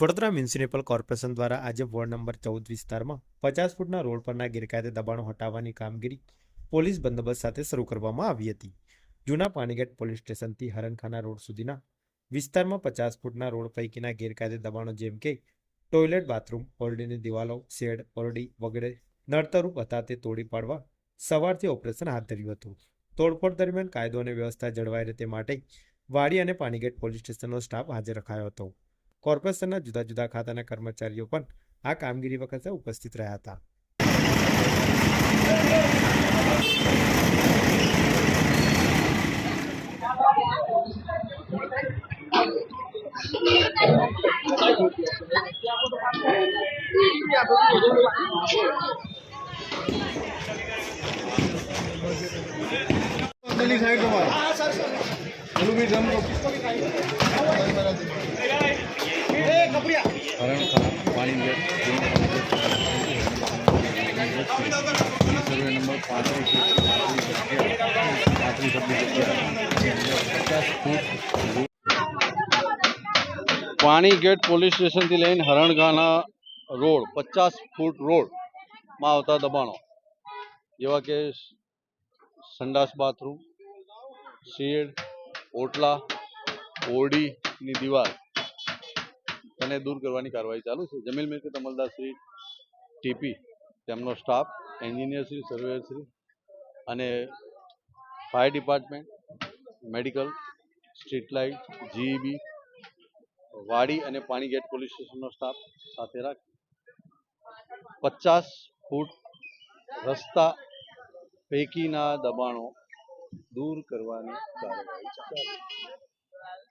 Vadodara municipal corporation દ્વારા આજે ward number ચૌદ વિસ્તારમાં પચાસ ફૂટના રોડ પરના ગેરકાયદે દબાણો હટાવવાની કામગીરી પોલીસ બંદોબસ્ત સાથે શરૂ કરવામાં આવી હતી. જૂના પાણીગેટ પોલીસ સ્ટેશનથી હરણખાના રોડ સુધીના વિસ્તારમાં પચાસ ફૂટના રોડ પૈકીના ગેરકાયદે દબાણો જેમ કે ટોયલેટ બાથરૂમ, ઓરડીની દિવાલો, શેડ, ઓરડી વગેરે નડતરૂપ હતા તે તોડી પાડવા સવારથી ઓપરેશન હાથ ધર્યું હતું. તોડફોડ દરમિયાન કાયદો અને વ્યવસ્થા જળવાઈ રહે તે માટે વાડી અને પાણીગેટ પોલીસ સ્ટેશનનો સ્ટાફ હાજર રખાયો હતો. કોર્પોરેશનના જુદા જુદા ખાતાના કર્મચારીઓ પણ આ કામગીરી વખતે ઉપસ્થિત રહ્યા હતા. સાઈડ તમારે પાણીગેટ પોલીસ સ્ટેશનથી લઈને હરણગાના રોડ, પચાસ ફૂટ રોડમાં આવતા દબાણો. જેવા કે સંડાસ બાથરૂમ, શેડ, ઓટલા, ઓરડીની દિવાલ. તેને દૂર કરવાની કાર્યવાહી ચાલુ છે. જમીલ મિલકત અમલદારશ્રી ટીપી, તેમનો સ્ટાફ એન્જિનિયરશ્રી શ્રી અને fire department medical street light GEB Wadi અને પાણીગેટ પોલીસ સ્ટેશનનો સ્ટાફ સાથે રાખી પચાસ ફૂટ રસ્તા પૈકીના દબાણો દૂર કરવાની કાર્યવાહી ચાલુ